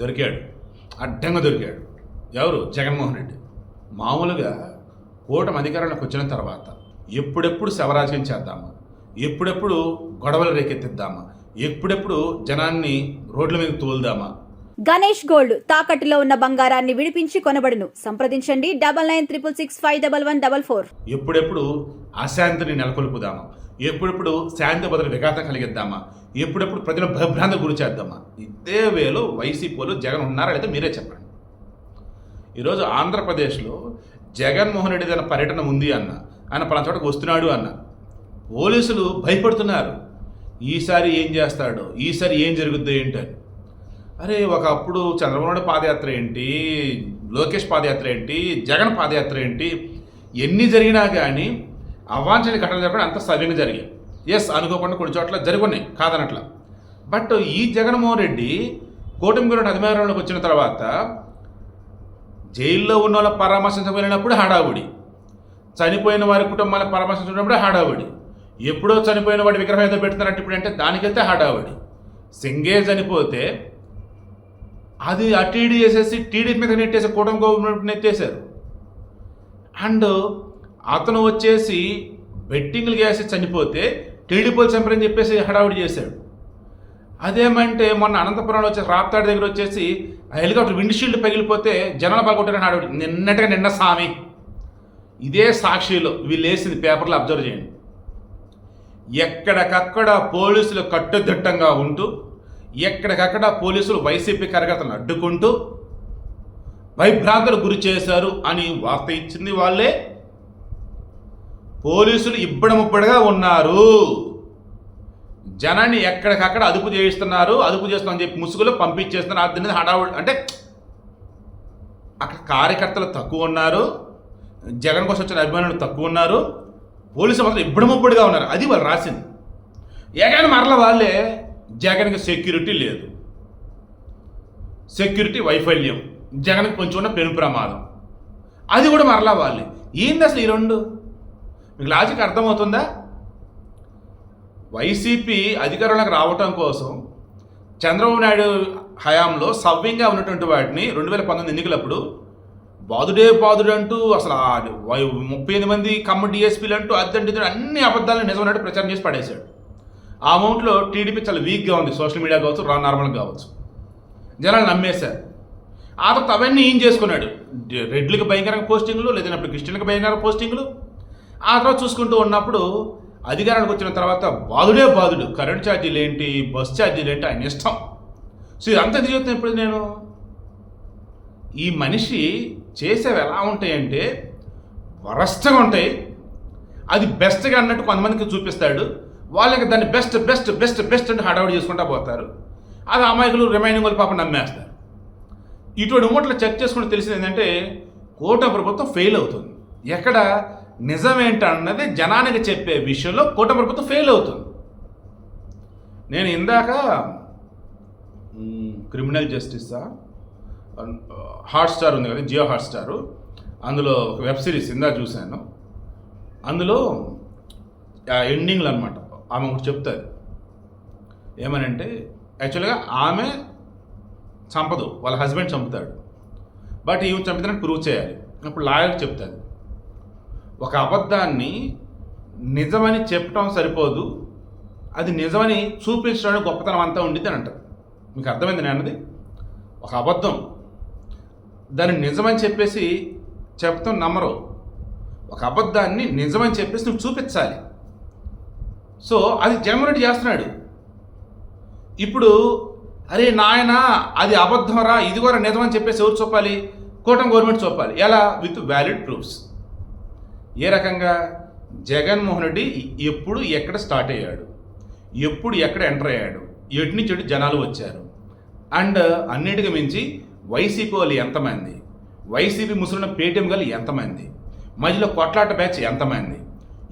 దొరికాడు. అడ్డంగా దొరికాడు. ఎవరు? జగన్మోహన్ రెడ్డి. మామూలుగా కూటమి అధికారంలోకి వచ్చిన తర్వాత ఎప్పుడెప్పుడు శవరాజకం చేద్దామా? ఎప్పుడెప్పుడు గొడవలు రేకెత్తిద్దామా? ఎప్పుడెప్పుడు జనాన్ని రోడ్ల మీద తోలుదామా? గణేష్ గోల్డ్ తాకట్టులో ఉన్న బంగారాన్ని విడిపించి కొనబడును. సంప్రదించండి. Double nine triple six five double one double four. ఎప్పుడెప్పుడు అశాంతిని నెలకొల్పుదామా. ఎప్పుడెప్పుడు శాంతి బదులు విఘాతం కలిగిద్దామా? ఎప్పుడెప్పుడు ప్రజలు భయభ్రాంతి గురి చేద్దామా? ఇదే వేలో వైసీపీలో జగన్ ఉన్నారా లేదా మీరే చెప్పండి. ఈరోజు ఆంధ్రప్రదేశ్లో జగన్మోహన్ రెడ్డి తన పర్యటన ఉంది అన్న ఆయన పలానా చోటకు వస్తున్నాడు అన్న. పోలీసులు భయపడుతున్నారు. ఈసారి ఏం చేస్తాడో ఈసారి ఏం జరుగుద్దో ఏంటని. అరే ఒకప్పుడు చంద్రబాబు పాదయాత్ర ఏంటి? లోకేష్ పాదయాత్ర ఏంటి? జగన్ పాదయాత్ర ఏంటి? ఎన్ని జరిగినా కానీ అవాంఛనీయ ఘటనలు చెప్పడం అంత సవ్యంగా జరిగాయి. ఎస్ అనుకోకుండా కొన్ని చోట్ల జరుగున్నాయి కాదనట్ల. బట్ ఈ జగన్మోహన్ రెడ్డి కూటమి గురించి అధికారంలోకి వచ్చిన తర్వాత జైల్లో ఉన్న వాళ్ళ పరామర్శించ వెళ్ళినప్పుడు హడావుడి. చనిపోయిన వారి కుటుంబాల పరామర్శించినప్పుడు హడావుడి. ఎప్పుడో చనిపోయిన వాడి విగ్రహం ఏదో పెడుతున్నట్టు ఇప్పుడు అంటే దానికైతే హడావుడి. సింగే చనిపోతే అది అటు ఇటు చేసేసి టీడీపీ మీద నెట్టేసి కూటమి గవర్నమెంట్ నెట్టేశారు అండ్ అతను వచ్చేసి బెట్టింగ్లు చేసి చనిపోతే టీడీపీలు చంపరని చెప్పేసి హడావుడి చేశాడు. అదేమంటే మొన్న అనంతపురంలో వచ్చి రాప్తాడు దగ్గర వచ్చేసి ఆ హెలికాప్టర్ విండ్షీల్డ్ పగిలిపోతే జనాలు బాగుంటారని హడావుడి. నిన్నటిగా నిన్న సామి. ఇదే సాక్షిలో వీళ్ళు వేసింది పేపర్లో అబ్జర్వ్ చేయండి. ఎక్కడికక్కడ పోలీసులు కట్టుదిట్టంగా ఉంటూ ఎక్కడికక్కడ పోలీసులు వైసీపీ కార్యకర్తలను అడ్డుకుంటూ భయభ్రాంతులు గురి చేశారు అని వార్త ఇచ్చింది వాళ్ళే. పోలీసులు ఇబ్బడముబ్బడిగా ఉన్నారు. జనాన్ని ఎక్కడికక్కడ అదుపు చేయిస్తున్నారు అదుపు చేస్తున్నామని చెప్పి ముసుగులో పంపించేస్తున్నారు. దీని హడావుడి అంటే అక్కడ కార్యకర్తలు తక్కువ ఉన్నారు. జగన్ కోసం వచ్చిన అభిమానులు తక్కువ ఉన్నారు. పోలీసులు మాత్రం ఇబ్బడముబ్బడిగా ఉన్నారు. అది వాళ్ళు రాసింది. ఏగాని మరల వాళ్ళే జగన్కి సెక్యూరిటీ లేదు. సెక్యూరిటీ వైఫల్యం. జగన్కి కొంచెం ఉన్న పెను ప్రమాదం. అది కూడా మరలా వాళ్ళే. ఏంది అసలు ఈ రెండు? మీకు లాజిక్ అర్థమవుతుందా? వైసీపీ అధికారంలోకి రావటం కోసం చంద్రబాబు నాయుడు హయాంలో సవ్యంగా ఉన్నటువంటి వాటిని రెండు వేల పంతొమ్మిది ఎన్నికలప్పుడు బాదుడే బాదుడు అంటూ అసలు వై- ముప్పై ఎనిమిది మంది కమ్మ డిఎస్పీలు అంటూ అద్దంటి అన్ని అబద్ధాలను నిజమైనట్టు ప్రచారం చేసి పడేశాడు. ఆ అమౌంట్లో టీడీపీ చాలా వీక్గా ఉంది. సోషల్ మీడియా కావచ్చు రా నార్మల్గా కావచ్చు. జనాలు నమ్మేశారు. ఆ తర్వాత అవన్నీ ఏం చేసుకున్నాడు? రెడ్లకు భయంకరంగా పోస్టింగ్లు లేదన్నప్పుడు క్రిస్టియన్లకు భయంకరంగా పోస్టింగ్లు. ఆ తర్వాత చూసుకుంటూ ఉన్నప్పుడు అధికారానికి వచ్చిన తర్వాత బాధుడే బాధుడు. కరెంట్ ఛార్జీలు ఏంటి బస్ ఛార్జీలు ఏంటి ఆయన ఇష్టం. సో ఇదంతా జీవితం ఇప్పుడు నేను? ఈ మనిషి చేసేవి ఎలా ఉంటాయంటే వరస్ట్గా ఉంటాయి. అది బెస్ట్గా అన్నట్టు కొంతమందికి చూపిస్తాడు. వాళ్ళకి దాన్ని బెస్ట్ బెస్ట్ బెస్ట్ బెస్ట్ అంటే హడావుడి చేసుకుంటా పోతారు. అది అమాయకులు రిమైనింగ్ వాళ్ళు పాపం నమ్మేస్తారు. ఇటువంటి మూటలు చెక్ చేసుకుంటే తెలిసింది ఏంటంటే కోట ప్రభుత్వం ఫెయిల్ అవుతుంది. ఎక్కడ? నిజమేంటన్నది జనానికి చెప్పే విషయంలో కూటమి ప్రభుత్వం ఫెయిల్ అవుతుంది. నేను ఇందాక క్రిమినల్ జస్టిసా హాట్ స్టార్ ఉంది కదా జియో హాట్ స్టార్. అందులో ఒక వెబ్ సిరీస్ ఇందా చూశాను. అందులో ఎండింగ్లు అనమాట ఆమె ఒకటి చెప్తుంది. ఏమనంటే యాక్చువల్గా ఆమె చంపదు వాళ్ళ హస్బెండ్ చంపుతాడు. బట్ ఈమె చంపితే ప్రూవ్ చేయాలి. అప్పుడు లాయర్ చెప్తాది. ఒక అబద్ధాన్ని నిజమని చెప్పడం సరిపోదు. అది నిజమని చూపించడానికి గొప్పతనం అంతా ఉండిద్ది అని అంటారు. మీకు అర్థమైంది నేను అన్నది? ఒక అబద్ధం. దాన్ని నిజమని చెప్పేసి చెప్తాం నమ్మరు. ఒక అబద్ధాన్ని నిజమని చెప్పేసి నువ్వు చూపించాలి. సో అది జగన్మోహన్ చేస్తున్నాడు. ఇప్పుడు అరే నాయన అది అబద్ధంరా ఇది కూడా నిజమని చెప్పేసి ఎవరు చూపాలి? కూటమి గవర్నమెంట్ చూపాలి. ఎలా? With valid proofs. ఏ రకంగా? జగన్మోహన్ రెడ్డి ఎప్పుడు ఎక్కడ స్టార్ట్ అయ్యాడు? ఎప్పుడు ఎక్కడ ఎంటర్ అయ్యాడు? ఎటు నుంచి ఎటు జనాలు వచ్చారు? అండ్ అన్నిటికి మించి వైసీపీ వాళ్ళు ఎంతమంది? వైసీపీ ముసలిన పేటీఎం గలు ఎంతమంది? మధ్యలో కొట్లాట బ్యాచ్ ఎంతమంది?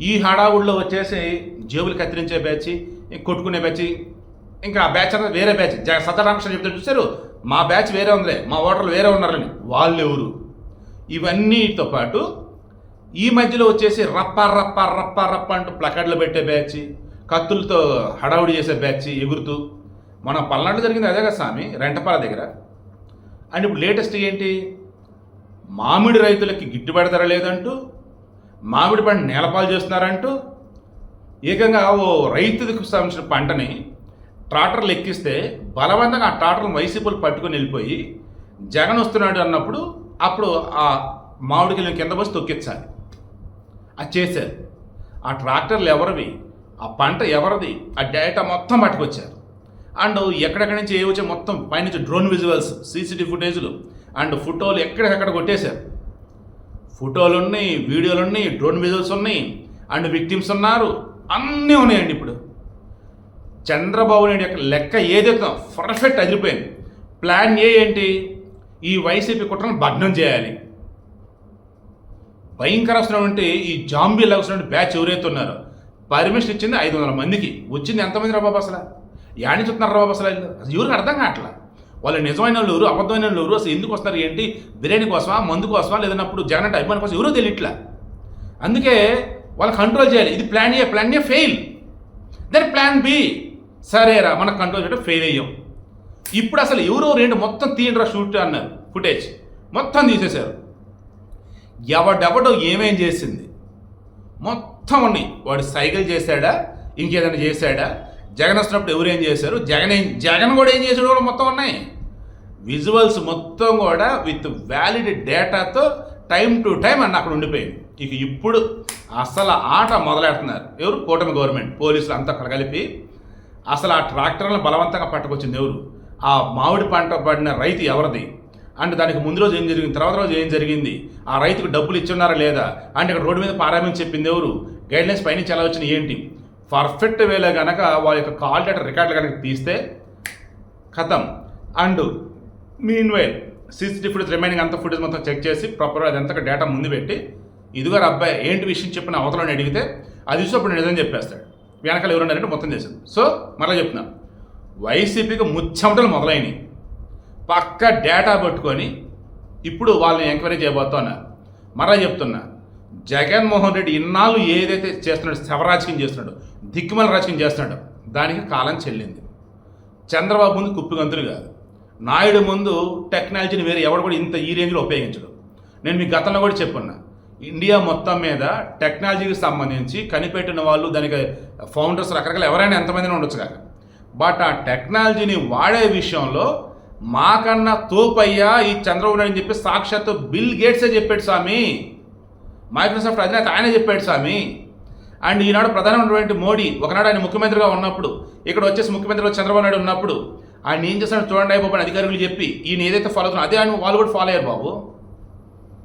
ఈ హడావుల్లో వచ్చేసి జేబులు కత్తిరించే బ్యాచ్ కొట్టుకునే బ్యాచ్ ఇంకా ఆ బ్యాచ్ అంతా వేరే బ్యాచ్. జగ సత్యరామకృష్ణ చెప్తే చూశారు? మా బ్యాచ్ వేరే ఉందిలే మా ఓటర్లు వేరే ఉన్నారని. వాళ్ళు ఎవరు ఇవన్నీతో పాటు ఈ మధ్యలో వచ్చేసి రప్ప రప్ప రప్ప రప్ప అంటూ ప్లకార్డులు పెట్టే బ్యాచ్ కత్తులతో హడావుడి చేసే బ్యాచ్ ఎగురుతూ. మన పల్నాడు జరిగింది అదే కదా స్వామి రెంటపాల దగ్గర. అండ్ ఇప్పుడు లేటెస్ట్ ఏంటి? మామిడి రైతులకి గిట్టుబాటు ధర లేదంటూ మామిడి పంట నేలపాలు చేస్తున్నారంటూ ఏకంగా ఓ రైతుకు సంబంధించిన పంటని ట్రాక్టర్లు ఎక్కిస్తే బలవంతంగా ఆ ట్రాక్టర్లు వైసీపీలు పట్టుకొని వెళ్ళిపోయి జగన్ వస్తున్నాడు అన్నప్పుడు అప్పుడు ఆ మామిడికి కింద బస్సు తొక్కించాలి. అది చేశారు. ఆ ట్రాక్టర్లు ఎవరివి? ఆ పంట ఎవరిది? ఆ డేటా మొత్తం పట్టుకొచ్చారు. అండ్ ఎక్కడెక్కడి నుంచి ఏ వచ్చే మొత్తం పైనుంచి డ్రోన్ విజువల్స్ సీసీటీవీ ఫుటేజ్లు అండ్ ఫోటోలు ఎక్కడికక్కడ కొట్టేశారు. ఫోటోలు ఉన్నాయి వీడియోలు ఉన్నాయి డ్రోన్ విజువల్స్ ఉన్నాయి అండ్ విక్టిమ్స్ ఉన్నారు. అన్నీ ఉన్నాయండి ఇప్పుడు. చంద్రబాబు నాయుడు యొక్క లెక్క ఏదైతే పర్ఫెక్ట్ అదిరిపోయింది. ప్లాన్ ఏ ఏంటి? ఈ వైసీపీ కుట్రను భగ్నం చేయాలి. భయంకరమైనటువంటి ఈ జాంబీ లవసినటువంటి బ్యాచ్ ఎవరైతే ఉన్నారో పర్మిషన్ ఇచ్చింది ఐదు వందల మందికి. వచ్చింది ఎంతమంది రా బాబు అసలు? యాని చూస్తున్నారు రా బాబు అసలు అసలు ఎవరికి అర్థం కావట్లా? వాళ్ళు నిజమైన వాళ్ళు ఎవరు? అబద్ధమైన వాళ్ళు ఎవరు? అసలు ఎందుకు వస్తారు ఏంటి? బిర్యానీ కోసమా? మందు కోసమా? లేదన్నప్పుడు జగన్ అంటే అభిమాని కోసం ఎవరో తెలియట్లా? అందుకే వాళ్ళు కంట్రోల్ చేయాలి. ఇది plan A plan A fail then plan B సరేరా మనం కంట్రోల్ చేయడం ఫెయిల్ అయ్యాం. ఇప్పుడు అసలు ఎవరో రెండు మొత్తం తీయండిరా షూట్ అన్నారు. ఫుటేజ్ మొత్తం తీసేశారు. ఎవడెవడో ఏమేం చేసింది? మొత్తం ఉన్నాయి వాడు సైకిల్ చేశాడా? ఇంకేదైనా చేశాడా? జగన్ వస్తున్నప్పుడు ఎవరు ఏం చేశారు? జగన్ ఏం జగన్ కూడా ఏం చేశాడు? కూడా మొత్తం ఉన్నాయి. విజువల్స్ మొత్తం కూడా విత్ వ్యాలిడ్ డేటాతో టైం టు టైం అన్న అక్కడ ఉండిపోయింది. ఇక ఇప్పుడు అసలు ఆట మొదలెడుతున్నారు. ఎవరు? కూటమి గవర్నమెంట్. పోలీసులు అంతా అక్కడ కలిపి అసలు ఆ ట్రాక్టర్లను బలవంతంగా పట్టుకొచ్చింది ఎవరు? ఆ మామిడి పంట పడిన రైతు ఎవరిది? అండ్ దానికి ముందు రోజు ఏం జరిగింది? తర్వాత రోజు ఏం జరిగింది? ఆ రైతుకు డబ్బులు ఇచ్చున్నారా లేదా? అంటే ఇక్కడ రోడ్డు మీద పారామని చెప్పింది ఎవరు? గైడ్లైన్స్ పైనుంచి ఎలా వచ్చినాయి ఏంటి? పర్ఫెక్ట్ వేలో గనక వాళ్ళ యొక్క కాల్ డేటా రికార్డులు కనుక తీస్తే ఖతం and meanwhile CCTV footage remaining అంత ఫుటేజ్ మొత్తం చెక్ చేసి ప్రాపర్ అదంతా డేటా ముందు పెట్టి ఇదిగో అబ్బాయి ఏంటి విషయం చెప్పిన అవతలని అడిగితే అది చూసినప్పుడు నిజం చెప్పేస్తాడు. వెనకాల ఎవరున్నారంటే మొత్తం చేసింది సో మరలా చెప్తున్నా. వైసీపీకి ముచ్చమటలు మొదలైనవి పక్క డేటా పట్టుకొని ఇప్పుడు వాళ్ళని ఎంక్వైరీ చేయబోతున్నా. మరలా చెప్తున్నా. జగన్మోహన్ రెడ్డి ఇన్నాళ్ళు ఏదైతే చేస్తున్నాడు శవరాజకీయం చేస్తున్నాడు దిక్కుమల రాజకీయం చేస్తున్నాడు దానికి కాలం చెల్లింది. చంద్రబాబు ముందు కుప్పిగంతులు కాదు. నాయుడు ముందు టెక్నాలజీని వేరే ఎవడు కూడా ఇంత ఈ రేంజ్లో ఉపయోగించడు. నేను మీ గతంలో కూడా చెప్పున్నా. ఇండియా మొత్తం మీద టెక్నాలజీకి సంబంధించి కనిపెట్టిన వాళ్ళు దానికి ఫౌండర్స్ రకరకాల ఎవరైనా ఎంతమందిని ఉండొచ్చు కాక. బట్ ఆ టెక్నాలజీని వాడే విషయంలో మాకన్నా తోపయ్యా ఈ చంద్రబాబు నాయుడు అని చెప్పి సాక్షాత్తు బిల్ గేట్సే చెప్పాడు స్వామి. మైక్రోసాఫ్ట్ అధినేత ఆయనే చెప్పాడు స్వామి. అండ్ ఈనాడు ప్రధానమైనటువంటి మోడీ ఒకనాడు ఆయన ముఖ్యమంత్రిగా ఉన్నప్పుడు ఇక్కడ వచ్చేసి ముఖ్యమంత్రిగా చంద్రబాబు నాయుడు ఉన్నప్పుడు ఆయన ఏం చేస్తాడు చూడండి అయిపోయిన అధికారులు చెప్పి ఈయన ఏదైతే ఫాలో అవుతున్నా అదే ఆయన వాళ్ళు కూడా ఫాలో అయ్యారు బాబు.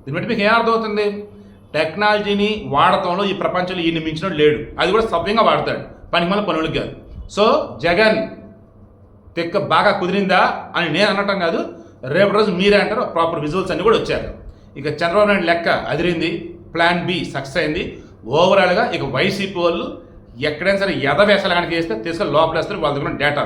దీన్ని బట్టి మీకు ఏం అర్థమవుతుంది? టెక్నాలజీని వాడటంలో ఈ ప్రపంచంలో ఈయన మించినోడు లేడు. అది కూడా సవ్యంగా వాడతాడు. పనికి మళ్ళీ పనులకు కాదు. సో జగన్ తెక్క బాగా కుదిరిందా అని నేను అనటం కాదు. రేపు రోజు మీరే అంటారు ప్రాపర్ విజువల్స్ అన్ని కూడా వచ్చారు. ఇక చంద్రబాబు నాయుడు లెక్క అదిరింది ప్లాన్ బి సక్సెస్ అయింది. ఓవరాల్గా ఇక వైసీపీ వాళ్ళు ఎక్కడైనా సరే ఎద వేసలు కనుక చేస్తే తీసుకొని లోపలేస్తారు వాళ్ళ దగ్గర డేటా